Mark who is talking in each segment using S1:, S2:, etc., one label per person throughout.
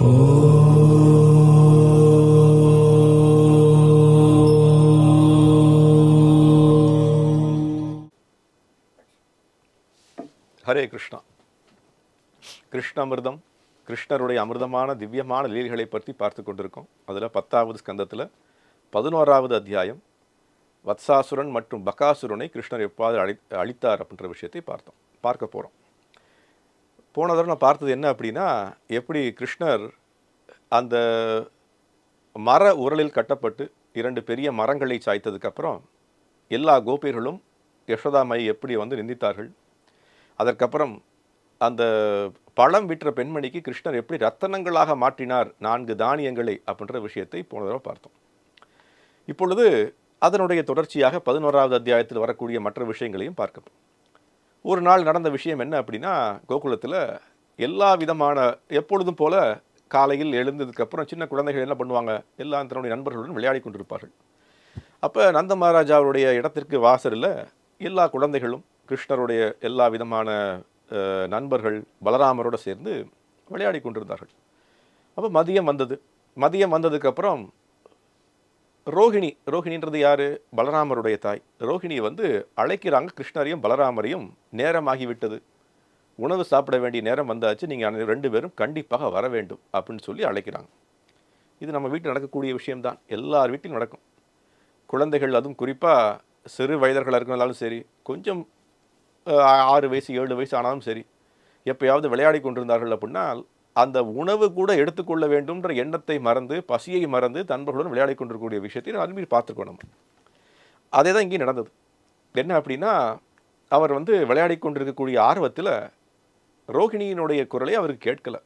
S1: ஹரே கிருஷ்ணா. கிருஷ்ண அமிர்தம் கிருஷ்ணருடைய அமிர்தமான திவ்யமான லீல்களை பற்றி பார்த்து கொண்டிருக்கோம். அதில் பத்தாவது ஸ்கந்தத்தில் பதினோராவது அத்தியாயம் வத்சாசுரன் மற்றும் பகாசுரனை கிருஷ்ணர் எவ்வாறு அழி அழித்தார் அப்படின்ற விஷயத்தை பார்த்தோம். பார்க்க போகிறோம் போன தடவை நான் பார்த்தது என்ன அப்படின்னா எப்படி கிருஷ்ணர் அந்த மர உரலில் கட்டப்பட்டு இரண்டு பெரிய மரங்களை சாய்த்ததுக்கப்புறம் எல்லா கோபியர்களும் யசோதாமையை எப்படி வந்து நிந்தித்தார்கள்? அதற்கப்புறம் அந்த பழம் விற்ற பெண்மணிக்கு கிருஷ்ணர் எப்படி ரத்தனங்களாக மாற்றினார் நான்கு தானியங்களை அப்படின்ற விஷயத்தை போன தடவை பார்த்தோம். இப்பொழுது அதனுடைய தொடர்ச்சியாக பதினோராவது அத்தியாயத்தில் வரக்கூடிய மற்ற விஷயங்களையும் பார்க்கப்போம். ஒரு நாள் நடந்த விஷயம் என்ன அப்படின்னா கோகுலத்தில் எல்லா விதமான எப்பொழுதும் போல காலையில் எழுந்ததுக்கப்புறம் சின்ன குழந்தைகள் என்ன பண்ணுவாங்க? எல்லா தன்னுடைய நண்பர்களுடன் விளையாடி கொண்டிருப்பார்கள். அப்போ நந்த மகாராஜாவுடைய இடத்திற்கு வாசலில் எல்லா குழந்தைகளும் கிருஷ்ணருடைய எல்லா விதமான நண்பர்கள் பலராமரோடு சேர்ந்து விளையாடி கொண்டிருந்தார்கள். அப்போ மதியம் வந்தது. மதியம் வந்ததுக்கப்புறம் ரோஹிணி ரோஹிணின்றது யாரு? பலராமருடைய தாய். ரோஹிணியை வந்து அழைக்கிறாங்க கிருஷ்ணரையும் பலராமரையும். நேரமாகிவிட்டது. உணவு சாப்பிட வேண்டிய நேரம் வந்தாச்சு. நீங்கள் ரெண்டு பேரும் கண்டிப்பாக வர வேண்டும் அப்படின்னு சொல்லி அழைக்கிறாங்க. இது நம்ம வீட்டில் நடக்கக்கூடிய விஷயம்தான். எல்லார் வீட்டிலும் நடக்கும். குழந்தைகள் அதுவும் குறிப்பாக சிறு வயதர்களாக இருக்கிறதாலும் சரி கொஞ்சம் ஆறு வயசு ஏழு வயசு ஆனாலும் சரி எப்பயாவது விளையாடி கொண்டிருந்தார்கள் அப்படின்னா அந்த உணவு கூட எடுத்துக்கொள்ள வேண்டும்ன்ற எண்ணத்தை மறந்து பசியை மறந்து நண்பர்களுடன் விளையாடி கொண்டிருக்கக்கூடிய விஷயத்தை நான் அதுமாரி பார்த்துருக்கோம் நம்ம அதே தான் இங்கே நடந்தது. என்ன அப்படின்னா அவர் வந்து விளையாடி கொண்டிருக்கக்கூடிய ஆர்வத்தில் ரோகிணியினுடைய குரலை அவருக்கு கேட்கலை.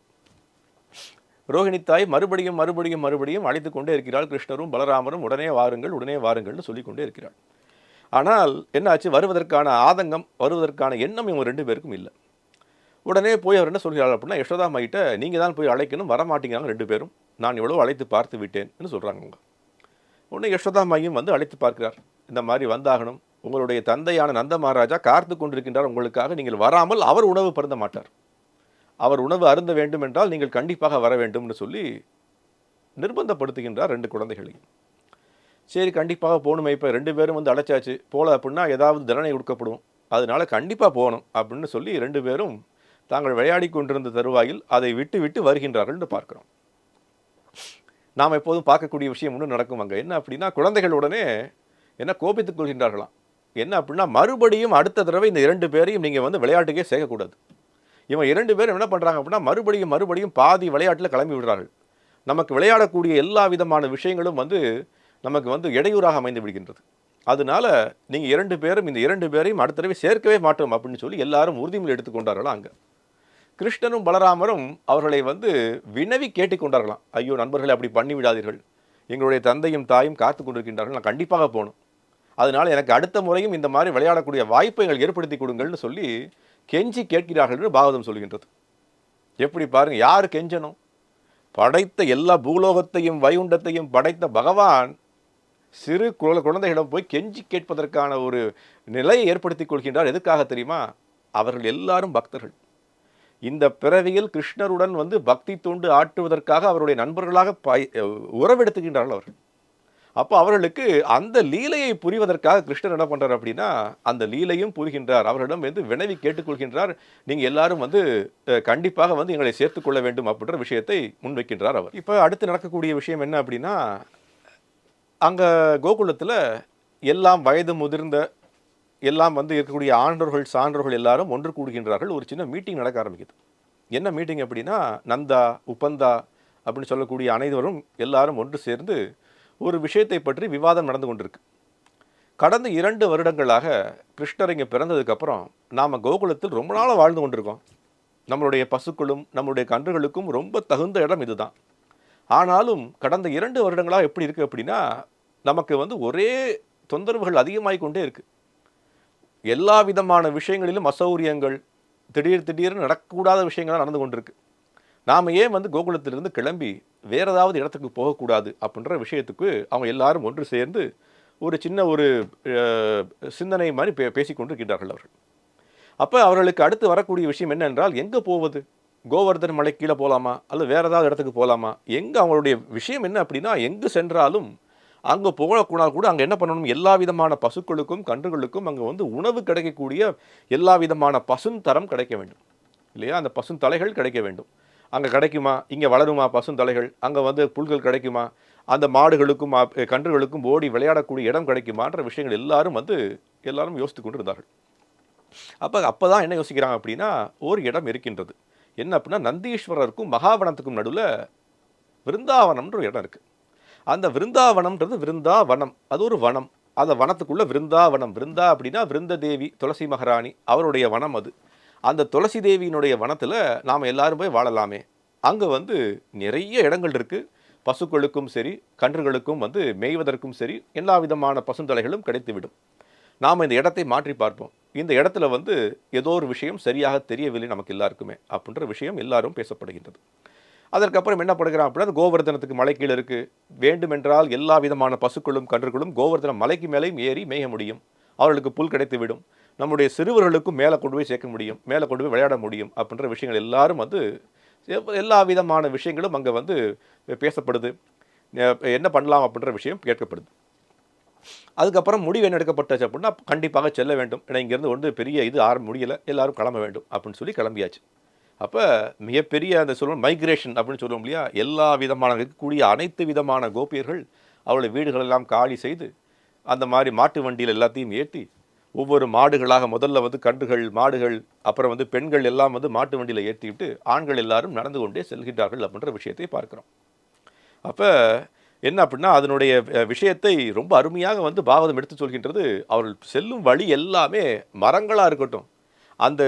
S1: ரோகிணி தாய் மறுபடியும் மறுபடியும் மறுபடியும் அழைத்து கொண்டே இருக்கிறாள். கிருஷ்ணரும் பலராமரும் உடனே வாருங்கள் உடனே வாருங்கள்னு சொல்லிக்கொண்டே இருக்கிறாள். ஆனால் என்னாச்சு? வருவதற்கான ஆதங்கம் வருவதற்கான எண்ணம் இவங்க ரெண்டு பேருக்கும் இல்லை. உடனே போய் அவர் என்ன சொல்கிறார் அப்படின்னா யசோதா மைட்ட நீங்கள் தான் போய் அழைக்கணும் வரமாட்டீங்கிறாங்க ரெண்டு பேரும். நான் எவ்வளோ அழைத்து பார்த்து விட்டேன்னு சொல்கிறாங்க அவங்க. உடனே யசோதா மையும் வந்து அழைத்து பார்க்கிறார். இந்த மாதிரி வந்தாகணும். உங்களுடைய தந்தையான நந்த மகாராஜா காத்து கொண்டிருக்கின்றார். உங்களுக்காக நீங்கள் வராமல் அவர் உணவு பருந்த மாட்டார். அவர் உணவு அருந்த வேண்டும் என்றால் நீங்கள் கண்டிப்பாக வர வேண்டும்னு சொல்லி நிர்பந்தப்படுத்துகின்றார் ரெண்டு குழந்தைகளையும். சரி கண்டிப்பாக போகணுமே. இப்போ ரெண்டு பேரும் வந்து அழைச்சாச்சு. போகல அப்படின்னா ஏதாவது தண்டனை கொடுக்கப்படும். அதனால கண்டிப்பாக போகணும் அப்படின்னு சொல்லி ரெண்டு பேரும் தாங்கள் விளையாடி கொண்டிருந்த தருவாயில் அதை விட்டு விட்டு வருகின்றார்கள்னு பார்க்கிறோம். நாம் எப்போதும் பார்க்கக்கூடிய விஷயம் ஒன்று நடக்கும் அங்கே. என்ன அப்படின்னா குழந்தைகள் உடனே என்ன கோபித்துக் கொள்கின்றார்களாம். என்ன அப்படின்னா மறுபடியும் அடுத்த தடவை இந்த இரண்டு பேரையும் நீங்கள் வந்து விளையாட்டுக்கே சேர்க்கக்கூடாது. இவன் இரண்டு பேரும் என்ன பண்ணுறாங்க அப்படின்னா மறுபடியும் மறுபடியும் பாதி விளையாட்டில் கிளம்பி விடுறார்கள். நமக்கு விளையாடக்கூடிய எல்லா விதமான விஷயங்களும் வந்து நமக்கு வந்து இடையூறாக அமைந்து விடுகின்றது. அதனால நீங்கள் இரண்டு பேரும் இந்த இரண்டு பேரையும் அடுத்த தடவை சேர்க்கவே மாட்டோம் அப்படின்னு சொல்லி எல்லாரும் உறுதிமொழி எடுத்துக்கொண்டார்களா அங்கே. கிருஷ்ணனும் பலராமரும் அவர்களை வந்து வினவி கேட்டுக்கொண்டார்களாம். ஐயோ நண்பர்களை அப்படி பண்ணி விடாதீர்கள் எங்களுடைய தந்தையும் தாயும் காத்து கொண்டிருக்கின்றார்கள். நான் கண்டிப்பாக போகணும். அதனால் எனக்கு அடுத்த முறையும் இந்த மாதிரி விளையாடக்கூடிய வாய்ப்பை எங்களுக்கு ஏற்படுத்தி கொடுங்கள்னு சொல்லி கெஞ்சி கேட்கிறார்கள் என்று பாகவதம் சொல்கின்றது. எப்படி பாருங்கள் யார் கெஞ்சணும்? படைத்த எல்லா பூலோகத்தையும் வைகுண்டத்தையும் படைத்த பகவான் சிறு குழ குழந்தைகளிடம் போய் கெஞ்சி கேட்பதற்கான ஒரு நிலையை ஏற்படுத்தி கொள்கின்றார். எதுக்காக தெரியுமா? அவர்கள் எல்லாரும் பக்தர்கள். இந்த பிறவியில் கிருஷ்ணருடன் வந்து பக்தி தூண்டு ஆட்டுவதற்காக அவருடைய நண்பர்களாக பய உறவெடுத்துக்கின்றார்கள் அவர்கள். அப்போ அவர்களுக்கு அந்த லீலையை புரிவதற்காக கிருஷ்ணர் என்ன பண்ணுறார் அப்படின்னா அந்த லீலையும் புரிகின்றார். அவர்களிடம் வந்து வினவி கேட்டுக்கொள்கின்றார் நீங்கள் எல்லாரும் வந்து கண்டிப்பாக வந்து எங்களை சேர்த்துக்கொள்ள வேண்டும் அப்படின்ற விஷயத்தை முன்வைக்கின்றார் அவர். இப்போ அடுத்து நடக்கக்கூடிய விஷயம் என்ன அப்படின்னா அங்கே கோகுலத்தில் எல்லாம் வயது முதிர்ந்த எல்லாம் வந்து இருக்கக்கூடிய ஆண்டோர்கள் சான்றோர்கள் எல்லாரும் ஒன்று கூடுகின்றார்கள். ஒரு சின்ன மீட்டிங் நடக்க ஆரம்பிக்குது. என்ன மீட்டிங் அப்படின்னா நந்தா உபந்தா அப்படின்னு சொல்லக்கூடிய அனைவரும் எல்லாரும் ஒன்று சேர்ந்து ஒரு விஷயத்தை பற்றி விவாதம் நடந்து கொண்டிருக்கு. கடந்த இரண்டு வருடங்களாக கிருஷ்ணர் இங்கே பிறந்ததுக்கப்புறம் நாம் கோகுலத்தில் ரொம்ப நாளாக வாழ்ந்து கொண்டிருக்கோம். நம்மளுடைய பசுக்களும் நம்மளுடைய கன்றுகளுக்கும் ரொம்ப தகுந்த இடம் இதுதான். ஆனாலும் கடந்த இரண்டு வருடங்களாக எப்படி இருக்குது அப்படின்னா நமக்கு வந்து ஒரே தொந்தரவுகள் அதிகமாகிக்கொண்டே இருக்குது எல்லா விதமான விஷயங்களிலும் அசௌரியங்கள் திடீர் திடீர்னு நடக்கக்கூடாத விஷயங்களாக நடந்து கொண்டிருக்கு. நாம் ஏன் வந்து கோகுலத்திலிருந்து கிளம்பி வேறு ஏதாவது இடத்துக்கு போகக்கூடாது அப்படின்ற விஷயத்துக்கு அவங்க எல்லாரும் ஒன்று சேர்ந்து ஒரு சின்ன ஒரு சிந்தனை மாதிரி பே பேசிக்கொண்டிருக்கிறார்கள் அவர்கள். அப்போ அவர்களுக்கு அடுத்து வரக்கூடிய விஷயம் என்னென்றால் எங்கே போவது? கோவர்தன் மலை கீழே போகலாமா அல்லது வேறு ஏதாவது இடத்துக்கு போகலாமா எங்கே அவங்களுடைய விஷயம் என்ன அப்படின்னா எங்கு சென்றாலும் அங்கே போகக்கூடாது கூட அங்கே என்ன பண்ணணும்? எல்லா விதமான பசுக்களுக்கும் கன்றுகளுக்கும் அங்கே வந்து உணவு கிடைக்கக்கூடிய எல்லா விதமான பசுந்தரம் கிடைக்க வேண்டும். இல்லையா? அந்த பசுந்தலைகள் கிடைக்க வேண்டும். அங்கே கிடைக்குமா? இங்கே வளருமா பசுந்தலைகள் அங்கே வந்து புல்கள் கிடைக்குமா? அந்த மாடுகளுக்கும் கன்றுகளுக்கும் ஓடி விளையாடக்கூடிய இடம் கிடைக்குமான்ற விஷயங்கள் எல்லாரும் வந்து எல்லாரும் யோசித்து கொண்டு இருந்தார்கள் அப்போ அப்போ தான் என்ன யோசிக்கிறாங்க அப்படின்னா ஒரு இடம் இருக்கின்றது. என்ன அப்படின்னா நந்தீஸ்வரருக்கும் மகாவனத்துக்கும் நடுவில் விருந்தாவனம்ன்ற ஒரு இடம் இருக்குது அந்த விருந்தாவனம்ன்றது விருந்தாவனம். அது ஒரு வனம். அந்த வனத்துக்குள்ளே விருந்தாவனம். விருந்தா அப்படின்னா விருந்த தேவி துளசி மகாராணி அவருடைய வனம் அது. அந்த துளசி தேவியினுடைய வனத்தில் நாம் எல்லாரும் போய் வாழலாமே. அங்கே வந்து நிறைய இடங்கள் இருக்குது பசுக்களுக்கும் சரி கன்றுகளுக்கும் வந்து மேய்வதற்கும் சரி எல்லா விதமான பசுந்தலைகளும் கிடைத்துவிடும். நாம் இந்த இடத்தை மாற்றி பார்ப்போம். இந்த இடத்துல வந்து ஏதோ ஒரு விஷயம் சரியாக தெரியவில்லை நமக்கு எல்லாருக்குமே அப்படின்ற விஷயம் எல்லாரும் பேசப்படுகின்றது. அதற்கப்புறம் என்ன படுகிறான் அப்படின்னா அது கோவர்தனத்துக்கு மலை கீழே இருக்குது வேண்டுமென்றால் எல்லா விதமான பசுக்களும் கன்றுகளும் கோவர்தனம் மலைக்கு மேலேயும் ஏறி மேய முடியும். அவர்களுக்கு புல் கிடைத்து விடும் நம்முடைய சிறுவர்களுக்கும் மேலே கொண்டு போய் சேர்க்க முடியும். மேலே கொண்டு போய் விளையாட முடியும் அப்படின்ற விஷயங்கள் எல்லாரும் வந்து எல்லா விதமான விஷயங்களும் அங்கே வந்து பேசப்படுது. என்ன பண்ணலாம் அப்படின்ற விஷயம் கேட்கப்படுது. அதுக்கப்புறம் முடிவு என்ன எடுக்கப்பட்டாச்சு அப்படின்னா கண்டிப்பாக செல்ல வேண்டும். ஏன்னா இங்கேருந்து ஒன்று பெரிய இது ஆரம்ப முடியலை. எல்லாரும் கிளம்ப வேண்டும் அப்படின்னு சொல்லி கிளம்பியாச்சு. அப்போ மிகப்பெரிய அந்த சொல்லுவோம் மைக்ரேஷன் அப்படின்னு சொல்லுவோம் இல்லையா? எல்லா விதமான இருக்கக்கூடிய அனைத்து விதமான கோபியர்கள் அவளை வீடுகளெல்லாம் காலி செய்து அந்த மாதிரி மாட்டு வண்டியில் எல்லாத்தையும் ஏற்றி ஒவ்வொரு மாடுகளாக முதல்ல வந்து கன்றுகள் மாடுகள் அப்புறம் வந்து பெண்கள் எல்லாம் வந்து மாட்டு வண்டியில் ஏற்றிவிட்டு ஆண்கள் எல்லாரும் நடந்து கொண்டே செல்கின்றார்கள் அப்படின்ற விஷயத்தை பார்க்குறோம். அப்போ என்ன அப்படின்னா அதனுடைய விஷயத்தை ரொம்ப அருமையாக வந்து பாகவதம் எடுத்து சொல்கின்றது அவர்கள் செல்லும் வழி எல்லாமே மரங்களாக இருக்கட்டும் அந்த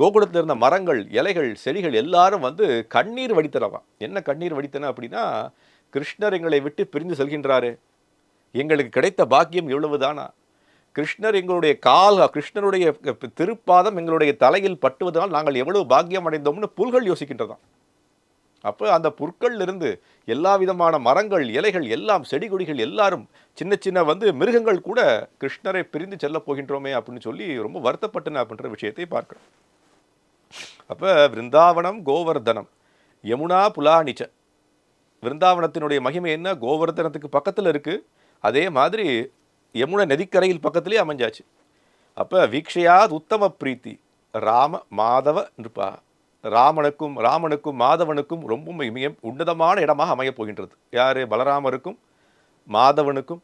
S1: கோகுலத்தில் இருந்த மரங்கள் இலைகள் செடிகள் எல்லாரும் வந்து கண்ணீர் வடித்தனவா என்ன கண்ணீர் வடித்தன அப்படின்னா கிருஷ்ணர் எங்களை விட்டு பிரிந்து செல்கின்றாரு. எங்களுக்கு கிடைத்த பாக்கியம் இவ்வளவுதானா? கிருஷ்ணர் எங்களுடைய கால் கிருஷ்ணருடைய திருப்பாதம் எங்களுடைய தலையில் பட்டுவதால் நாங்கள் எவ்வளவு பாக்கியம் அடைந்தோம்னு புல்கள் யோசிக்கின்றதான் அப்போ அந்த புற்கள்லிருந்து எல்லா விதமான மரங்கள் இலைகள் எல்லாம் செடி கொடிகள் எல்லாரும் சின்ன சின்ன வந்து மிருகங்கள் கூட கிருஷ்ணரை பிரிந்து செல்ல போகின்றோமே அப்படின்னு சொல்லி ரொம்ப வருத்தப்பட்டன அப்படின்ற விஷயத்தை பார்க்கணும். அப்போ விருந்தாவனம் கோவர்தனம் யமுனா புலானிச்ச விருந்தாவனத்தினுடைய மகிமை என்ன? கோவர்தனத்துக்கு பக்கத்தில் இருக்குது அதே மாதிரி யமுனை நதிக்கரையில் பக்கத்திலே அமைஞ்சாச்சு. அப்போ வீக்ஷையாத் உத்தம பிரீத்தி ராம மாதவ நிருபா. ராமனுக்கும் ராமனுக்கும் மாதவனுக்கும் ரொம்ப மிக உன்னதமான இடமாக அமையப் போகின்றது. யார்? பலராமருக்கும் மாதவனுக்கும்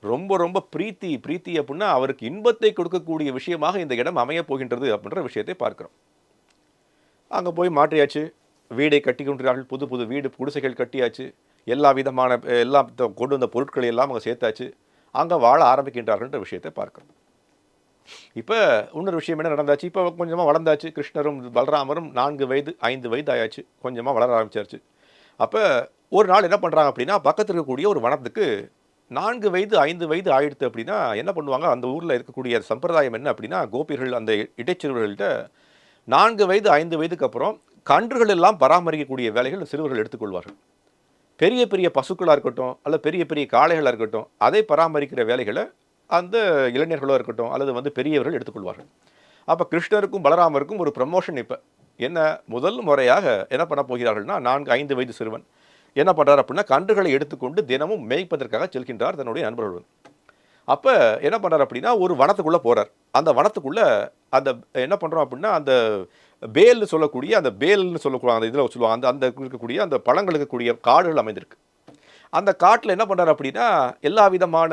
S1: ரொம்ப ரொம்ப பிரீத்தி பிரீத்தி அப்படின்னா அவருக்கு இன்பத்தை கொடுக்கக்கூடிய விஷயமாக இந்த இடம் அமையப் போகின்றது அப்படின்ற விஷயத்தை பார்க்கிறோம். அங்கே போய் மாற்றியாச்சு வீடை கட்டி கொண்டிருக்கிறார்கள் புது புது வீடு குடிசைகள் கட்டியாச்சு. எல்லா விதமான எல்லா எல்லாம் த- கொண்டு வந்த பொருட்களை எல்லாம் அங்கே சேர்த்தாச்சு. அங்கே வாழ ஆரம்பிக்கின்றார்கள்ன்ற விஷயத்தை பார்க்கிறோம். இப்போ இன்னொரு விஷயம் என்ன நடந்தாச்சு? இப்போ கொஞ்சமாக வளர்ந்தாச்சு. கிருஷ்ணரும் பலராமரும் நான்கு வயது ஐந்து வயது ஆயாச்சு. கொஞ்சமாக வளர ஆரம்பிச்சாச்சு. அப்போ ஒரு நாள் என்ன பண்ணுறாங்க அப்படின்னா பக்கத்தில் இருக்கக்கூடிய ஒரு வனத்துக்கு நான்கு வயது ஐந்து வயது ஆயிடுத்து அப்படின்னா என்ன பண்ணுவாங்க? அந்த ஊரில் இருக்கக்கூடிய சம்பிரதாயம் என்ன அப்படின்னா கோபியர்கள் அந்த இடைச்சிறுவர்கள்ட்ட நான்கு வயது ஐந்து வயதுக்கு அப்புறம் கன்றுகள் எல்லாம் பராமரிக்கக்கூடிய வேலைகள் சிறுவர்கள் எடுத்துக்கொள்வார்கள். பெரிய பெரிய பசுக்களாக இருக்கட்டும் அல்ல பெரிய பெரிய காளைகளாக இருக்கட்டும் அதை பராமரிக்கிற வேலைகளை அந்த இளைஞர்களோ இருக்கட்டும் அல்லது வந்து பெரியவர்கள் எடுத்துக்கொள்வார்கள். அப்போ கிருஷ்ணருக்கும் பலராமருக்கும் ஒரு ப்ரமோஷன் இப்போ. என்ன முதல் முறையாக என்ன பண்ண போகிறார்கள்னா நான்கு ஐந்து வயது சிறுவன் என்ன பண்ணுறார் அப்படின்னா கன்றுகளை எடுத்துக்கொண்டு தினமும் மேய்ப்பதற்காக செல்கின்றார் தன்னுடைய நண்பர்களுடன் அப்போ என்ன பண்ணுறார் அப்படின்னா ஒரு வனத்துக்குள்ளே போகிறார் அந்த வனத்துக்குள்ளே அந்த என்ன பண்ணுறோம் அப்படின்னா அந்த பேல்னு சொல்லக்கூடிய அந்த பேல்னு சொல்லக்கூடிய அந்த இதில் சொல்லுவாங்க அந்த அந்த இருக்கக்கூடிய அந்த பழங்களுக்கக்கூடிய காடுகள் அமைந்திருக்கு. அந்த காட்டில் என்ன பண்ணுறாரு அப்படின்னா எல்லா விதமான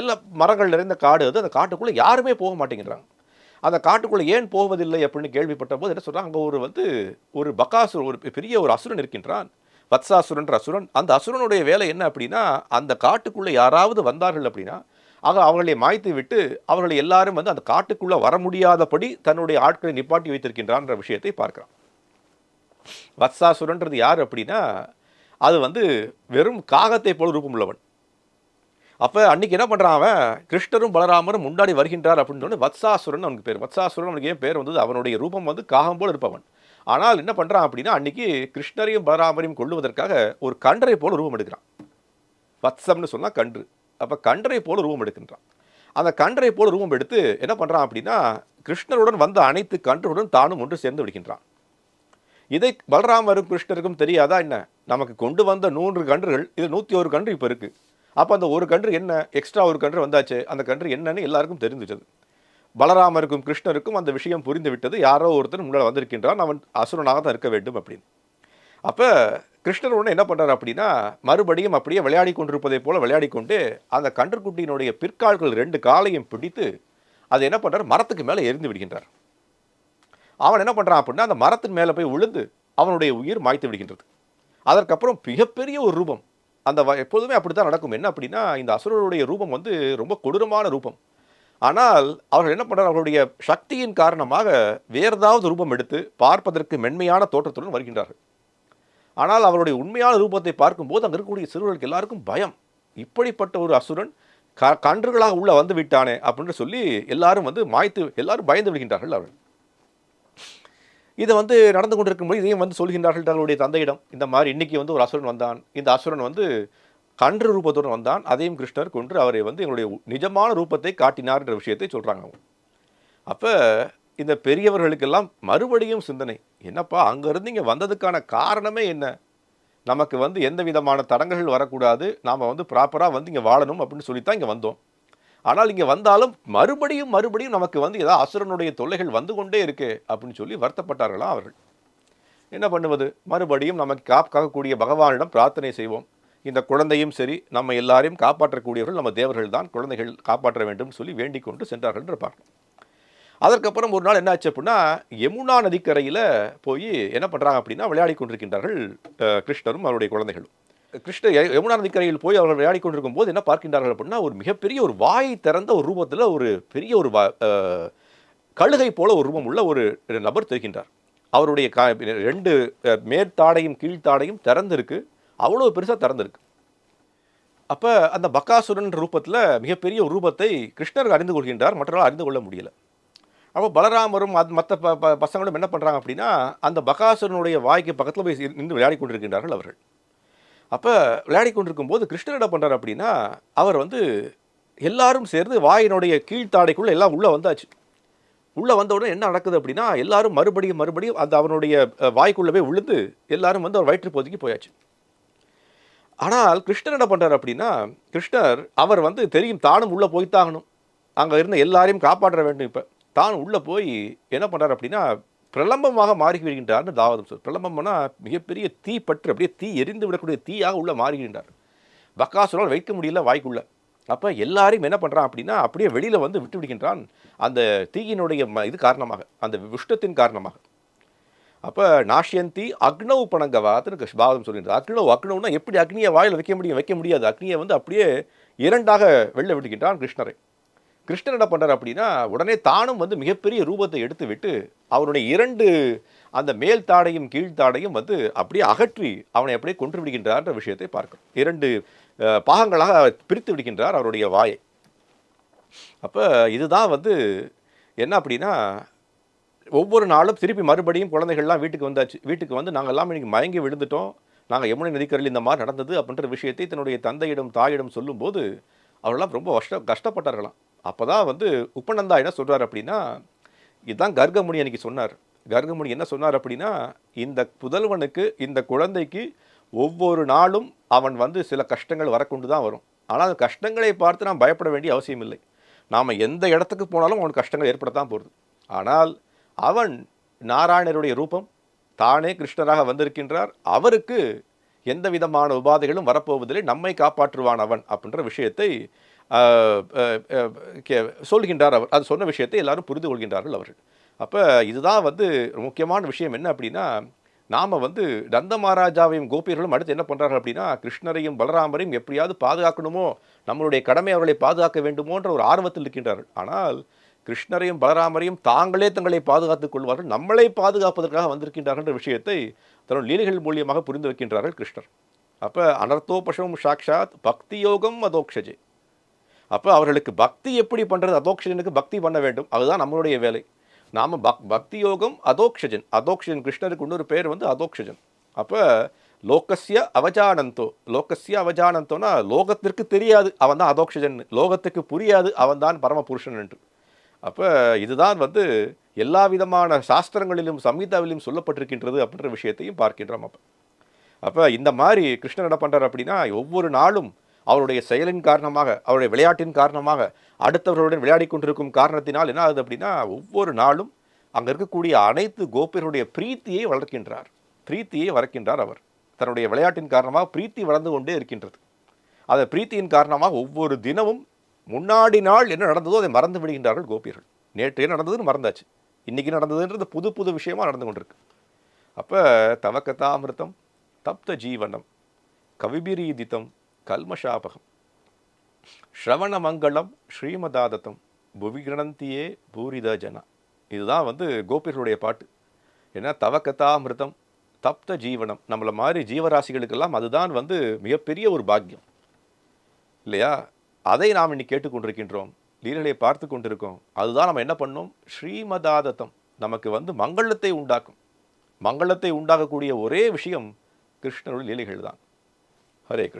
S1: எல்லா மரங்கள் நிறைந்த காடு அது அந்த காட்டுக்குள்ளே யாருமே போக மாட்டேங்கிறாங்க. அந்த காட்டுக்குள்ளே ஏன் போவதில்லை அப்படின்னு கேள்விப்பட்ட போது என்ன சொல்கிறாங்க அங்கே ஒரு வந்து ஒரு பகாசுர ஒரு பெரிய ஒரு அசுரன் இருக்கின்றான். வத்சாசுரன்ற அசுரன். அந்த அசுரனுடைய வேலை என்ன அப்படின்னா அந்த காட்டுக்குள்ளே யாராவது வந்தார்கள் அப்படின்னா ஆக அவர்களை மாய்த்து விட்டு அவர்களை எல்லாரும் வந்து அந்த காட்டுக்குள்ளே வர முடியாதபடி தன்னுடைய ஆட்களை நிப்பாட்டி வைத்திருக்கின்றான்ற விஷயத்தை பார்க்குறான். வத்சாசுரன்றது யார் அப்படின்னா அது வந்து வெறும் காகத்தை போல ரூபமுள்ளவன் அப்போ அன்றைக்கி என்ன பண்ணுறான் அவன்? கிருஷ்ணரும் பலராமரும் முன்னாடி வருகின்றார் அப்படின்னு சொன்னி வத்சாசுரன் அவனுக்கு பேர். வத்சாசுரன் அவனுக்கு ஏன் பேர் வந்தது? அவனுடைய ரூபம் வந்து காகம் போல் இருப்பவன். ஆனால் என்ன பண்ணுறான் அப்படின்னா அன்றைக்கி கிருஷ்ணரையும் பலராமரையும் கொள்ளுவதற்காக ஒரு கன்றை போல ரூபம் எடுக்கிறான். வத்சம்னு சொன்னால் கன்று. அப்போ கன்றை போல் ரூபம் எடுக்கின்றான். அந்த கன்றை போல் ரூபம் எடுத்து என்ன பண்ணுறான் அப்படின்னா கிருஷ்ணருடன் வந்த அனைத்து கன்றுடன் தானும் ஒன்று சேர்ந்து விடுகின்றான். இதை பலராமரும் கிருஷ்ணருக்கும் தெரியாதா என்ன? நமக்கு கொண்டு வந்த நூறு கன்றுகள் இது நூற்றி ஒரு கன்று இப்போ இருக்குது அப்போ அந்த ஒரு கன்று என்ன? எக்ஸ்ட்ரா ஒரு கன்று வந்தாச்சு. அந்த கன்று என்னன்னு எல்லாருக்கும் தெரிஞ்சிட்டது பலராமருக்கும் கிருஷ்ணருக்கும் அந்த விஷயம் புரிந்து விட்டது. யாரோ ஒருத்தர் முன்னால் வந்திருக்கின்றான். அவன் அசுரனாக தான் இருக்க வேண்டும் அப்படின்னு. அப்போ கிருஷ்ணர் ஒன்று என்ன பண்ணுறாரு அப்படின்னா மறுபடியும் அப்படியே விளையாடி கொண்டிருப்பதை போல விளையாடி கொண்டு அந்த கன்றுக்குட்டியினுடைய பிற்கால்கள் ரெண்டு காலையும் பிடித்து அதை என்ன பண்ணுறார் மரத்துக்கு மேலே எரிந்து விடுகின்றார். அவன் என்ன பண்ணுறான் அப்படின்னா அந்த மரத்தின் மேலே போய் விழுந்து அவனுடைய உயிர் மாய்த்து விடுகின்றது. அதற்கப்புறம் மிகப்பெரிய ஒரு ரூபம். அந்த வ- எப்போதுமே அப்படி தான் நடக்கும். என்ன அப்படின்னா இந்த அசுரருடைய ரூபம் வந்து ரொம்ப கொடூரமான ரூபம். ஆனால் அவர்கள் என்ன பண்ணுறாங்க அவர்களுடைய சக்தியின் காரணமாக வேறு ஏதாவது ரூபம் எடுத்து பார்ப்பதற்கு மென்மையான தோற்றத்துடன் வருகின்றார்கள். ஆனால் அவருடைய உண்மையான ரூபத்தை பார்க்கும்போது அங்கே இருக்கக்கூடிய சிறுவர்களுக்கு எல்லாருக்கும் பயம். இப்படிப்பட்ட ஒரு அசுரன் க கன்றுகளாக உள்ளே வந்து விட்டானே அப்படின்னு சொல்லி எல்லாரும் வந்து மாய்த்து எல்லாரும் பயந்து விடுகின்றார்கள் அவர்கள். இதை வந்து நடந்து கொண்டிருக்கும்போது இதையும் வந்து சொல்கின்றார்கள் தங்களுடைய தந்தையிடம் இந்த மாதிரி இன்னைக்கு வந்து ஒரு அசுரன் வந்தான். இந்த அசுரன் வந்து கன்று ரூபத்துடன் வந்தான். அதையும் கிருஷ்ணர் கொன்று அவரை வந்து எங்களுடைய நிஜமான ரூபத்தை காட்டினார் என்ற விஷயத்தை சொல்கிறாங்க அவங்க. அப்போ இந்த பெரியவர்களுக்கெல்லாம் மறுபடியும் சிந்தனை. என்னப்பா அங்கேருந்து இங்கே வந்ததுக்கான காரணமே என்ன? நமக்கு வந்து எந்த விதமான தடங்கல்கள் வரக்கூடாது. நாம் வந்து ப்ராப்பராக வந்து இங்கே வாழணும் அப்படின்னு சொல்லித்தான் இங்கே வந்தோம். ஆனால் இங்கே வந்தாலும் மறுபடியும் மறுபடியும் நமக்கு வந்து ஏதாவது அசுரனுடைய தொல்லைகள் வந்து கொண்டே இருக்கு அப்படின்னு சொல்லி வருத்தப்பட்டார்களாம் அவர்கள். என்ன பண்ணுவது? மறுபடியும் நமக்கு காப்பாக்கக்கூடிய பகவானிடம் பிரார்த்தனை செய்வோம். இந்த குழந்தையும் சரி நம்ம எல்லாரையும் காப்பாற்றக்கூடியவர்கள் நம்ம தேவர்கள் தான் குழந்தைகள் காப்பாற்ற வேண்டும் சொல்லி வேண்டிக் கொண்டு சென்றார்கள் என்று பார்க்கணும் அதற்கப்புறம் ஒரு நாள் என்னாச்சு அப்படின்னா யமுனா நதிக்கரையில் போய் என்ன பண்ணுறாங்க அப்படின்னா விளையாடி கொண்டிருக்கின்றார்கள் கிருஷ்ணரும் அவருடைய குழந்தைகளும். கிருஷ்ண யமுனா நதிக்கரையில் போய் அவர்கள் விளையாடி கொண்டிருக்கும் போது என்ன பார்க்கின்றார்கள் அப்படின்னா ஒரு மிகப்பெரிய ஒரு வாயை திறந்த ஒரு ரூபத்தில் ஒரு பெரிய ஒரு கழுகை போல ஒரு ரூபம் உள்ள ஒரு நபர் தெரிகின்றார். அவருடைய கா ரெண்டு மேற்தாடையும் கீழ்த்தாடையும் திறந்திருக்கு. அவ்வளோ பெருசாக திறந்திருக்கு. அப்போ அந்த பக்காசுரன் ரூபத்தில் மிகப்பெரிய ஒரு ரூபத்தை கிருஷ்ணர் அறிந்து கொள்கின்றார். மற்றவர்கள் அறிந்து கொள்ள முடியல. அப்போ பலராமரும் அது மற்ற ப ப- பசங்களும் என்ன பண்ணுறாங்க அப்படின்னா அந்த பகாசுரனுடைய வாய்க்கு பக்கத்தில் போய் நின்று விளையாடி கொண்டிருக்கின்றார்கள் அவர்கள். அப்போ விளையாடி கொண்டிருக்கும் போது கிருஷ்ணர் என்ன பண்ணுறாரு அப்படின்னா அவர் வந்து எல்லாரும் சேர்ந்து வாயினுடைய கீழ்த்தாடைக்குள்ளே எல்லாம் உள்ளே வந்தாச்சு. உள்ளே வந்த உடனே என்ன நடக்குது அப்படின்னா எல்லாரும் மறுபடியும் மறுபடியும் அந்த அவனுடைய அஹ், வாய்க்குள்ளே போய் விழுந்து எல்லாரும் வந்து அவர் வயிற்று போதைக்கு போயாச்சு. ஆனால் கிருஷ்ணர் என்ன பண்ணுறாரு அப்படின்னா கிருஷ்ணர் அவர் வந்து தெரியும் தானும் உள்ளே போய்த்தாகணும் அங்கே இருந்த எல்லாரையும் காப்பாற்ற வேண்டும் இப்போ. தான் உள்ளே போய் என்ன பண்ணுறாரு அப்படின்னா பிரலம்பமாக மாறிவிடுகின்றார்னு தாவதம் சொல் பிரலம்பம்னா மிகப்பெரிய தீ பற்று அப்படியே தீ எரிந்து விடக்கூடிய தீயாக உள்ள மாறுகின்றார். பக்காசுரால் வைக்க முடியல வாய்க்குள்ள. அப்போ எல்லாரையும் என்ன பண்ணுறான் அப்படின்னா அப்படியே வெளியில் வந்து விட்டு விடுகின்றான் அந்த தீயினுடைய ம இது காரணமாக அந்த விஷ்டத்தின் காரணமாக. அப்போ நாஷ்யந்தி அக்னவ் பணங்கவாத்துன்னு பாதம் சொல்கின்றார். அக்னவ் அக்னவ்னா எப்படி அக்னியை வாயில் வைக்க முடியும் வைக்க முடியாது. அக்னியை வந்து அப்படியே இரண்டாக வெளில விடுகின்றான் கிருஷ்ணரை. கிருஷ்ணன் என்ன பண்ணுறார் அப்படின்னா உடனே தானும் வந்து மிகப்பெரிய ரூபத்தை எடுத்து விட்டு அவனுடைய இரண்டு அந்த மேல் தாடையும் கீழ்த்தாடையும் வந்து அப்படியே அகற்றி அவனை அப்படியே கொன்று விடுகின்றார்ன்ற விஷயத்தை பார்க்கிறோம். இரண்டு பாகங்களாக பிரித்து விடுகின்றார் அவருடைய வாயை. அப்போ இதுதான் வந்து என்ன அப்படின்னா ஒவ்வொரு நாளும் திருப்பி மறுபடியும் குழந்தைகள்லாம் வீட்டுக்கு வந்தாச்சு வீட்டுக்கு வந்து நாங்கள் எல்லாம் இன்னைக்கு மயங்கி விழுந்துட்டோம். நாங்கள் யமுனை நதிக்கரையில் இந்த மாதிரி நடந்தது அப்படின்ற விஷயத்தை தன்னுடைய தந்தையிடம் தாயிடம் சொல்லும்போது அவர்களாம் ரொம்ப கஷ்ட கஷ்டப்பட்டார்களாம். அப்போ தான் வந்து உப்பநந்தா என்ன சொல்கிறார் அப்படின்னா இதுதான் கர்கமுனி அன்னைக்கு சொன்னார். கர்கமுனி என்ன சொன்னார் அப்படின்னா இந்த புதல்வனுக்கு இந்த குழந்தைக்கு ஒவ்வொரு நாளும் அவன் வந்து சில கஷ்டங்கள் வரக்கொண்டு தான் வரும். ஆனால் அந்த கஷ்டங்களை பார்த்து நாம் பயப்பட வேண்டிய அவசியம் இல்லை. நாம் எந்த இடத்துக்கு போனாலும் அவனுக்கு கஷ்டங்கள் ஏற்படத்தான் போகிறது ஆனால் அவன் நாராயணருடைய ரூபம் தானே கிருஷ்ணராக வந்திருக்கின்றார். அவருக்கு எந்த விதமான உபாதைகளும் வரப்போவதில்லை. நம்மை காப்பாற்றுவான் அவன் அப்படின்ற விஷயத்தை சொல்கின்றார் அவர். அது சொன்ன விஷயத்தை எல்லாரும் புரிந்து கொள்கின்றார்கள் அவர்கள். அப்போ இதுதான் வந்து முக்கியமான விஷயம் என்ன அப்படின்னா நாம் வந்து நந்த மகாராஜாவையும் கோபியர்களும் அடுத்து என்ன பண்ணுறார்கள் அப்படின்னா கிருஷ்ணரையும் பலராமரையும் எப்படியாவது பாதுகாக்கணுமோ நம்மளுடைய கடமை அவர்களை பாதுகாக்க வேண்டுமோன்ற ஒரு ஆர்வத்தில் இருக்கின்றார்கள். ஆனால் கிருஷ்ணரையும் பலராமரையும் தாங்களே தங்களை பாதுகாத்துக் கொள்வார்கள் நம்மளை பாதுகாப்பதற்காக வந்திருக்கின்றார்கள் என்ற விஷயத்தை தன்னுடைய லீலைகள் மூலியமாக புரிந்து வைக்கின்றார்கள் கிருஷ்ணர். அப்போ அனர்த்தோபஷம் சாக்ஷாத் பக்தி யோகம் அதோக்ஷஜே. அப்போ அவர்களுக்கு பக்தி எப்படி பண்ணுறது அதோக்ஷஜனுக்கு பக்தி பண்ண வேண்டும். அதுதான் நம்மளுடைய வேலை. நாம் பக் பக்தி யோகம் அதோக்ஷஜன் அதோக்ஷஜன் கிருஷ்ணருக்கு இன்னொரு பேர் வந்து அதோக்ஷஜன் அப்போ லோகசிய அவஜானந்தோ. லோகசிய அவஜானந்தோனா லோகத்திற்கு தெரியாது. அவன் தான் அதோக்ஷஜன் லோகத்துக்கு புரியாது. அவன் தான் பரமபுருஷன் என்று. அப்போ இதுதான் வந்து எல்லா விதமான சாஸ்திரங்களிலும் சம்ஹிதாவிலும் சொல்லப்பட்டிருக்கின்றது அப்படின்ற விஷயத்தையும் பார்க்கின்றோம் அப்போ. அப்போ இந்த மாதிரி கிருஷ்ணர் என்ன பண்ணுறார் அப்படின்னா ஒவ்வொரு நாளும் அவருடைய செயலின் காரணமாக அவருடைய விளையாட்டின் காரணமாக அடுத்தவர்களுடன் விளையாடி கொண்டிருக்கும் காரணத்தினால் என்ன ஆகுது அப்படின்னா ஒவ்வொரு நாளும் அங்கே இருக்கக்கூடிய அனைத்து கோபியருடைய பிரீத்தியை வளர்க்கின்றார். பிரீத்தியை வளர்க்கின்றார் அவர். தன்னுடைய விளையாட்டின் காரணமாக பிரீத்தி வளர்ந்து கொண்டே இருக்கின்றது. அந்த பிரீத்தியின் காரணமாக ஒவ்வொரு தினமும் முன்னாடி நாள் என்ன நடந்ததோ அதை மறந்து விடுகின்றார்கள் கோபியர்கள் நேற்று என்ன நடந்ததுன்னு மறந்தாச்சு. இன்றைக்கி நடந்ததுன்றது புது புது விஷயமாக நடந்து கொண்டிருக்கு. அப்போ தவக்கதாமிருத்தம் தப்த ஜீவனம் கவிபிரீதித்தம் கல்மஷாபகம். ஸ்ரவணமங்கலம் ஸ்ரீமதாதத்தம் புவிகிரணந்தியே பூரித ஜனா இதுதான் வந்து கோபிகளுடைய பாட்டு. ஏன்னா தவக்கதாமிருதம் தப்த ஜீவனம். நம்மள மாதிரி ஜீவராசிகளுக்கெல்லாம் அதுதான் வந்து மிகப்பெரிய ஒரு பாக்கியம். இல்லையா? அதை நாம் இன்னைக்கு கேட்டுக்கொண்டிருக்கின்றோம். லீலைகளை பார்த்து கொண்டிருக்கோம். அதுதான் நம்ம என்ன பண்ணோம்? ஸ்ரீமதாதத்தம் நமக்கு வந்து மங்களத்தை உண்டாக்கும். மங்களத்தை உண்டாக்கக்கூடிய ஒரே விஷயம் கிருஷ்ணருடைய லீலைகள் தான் ஹரே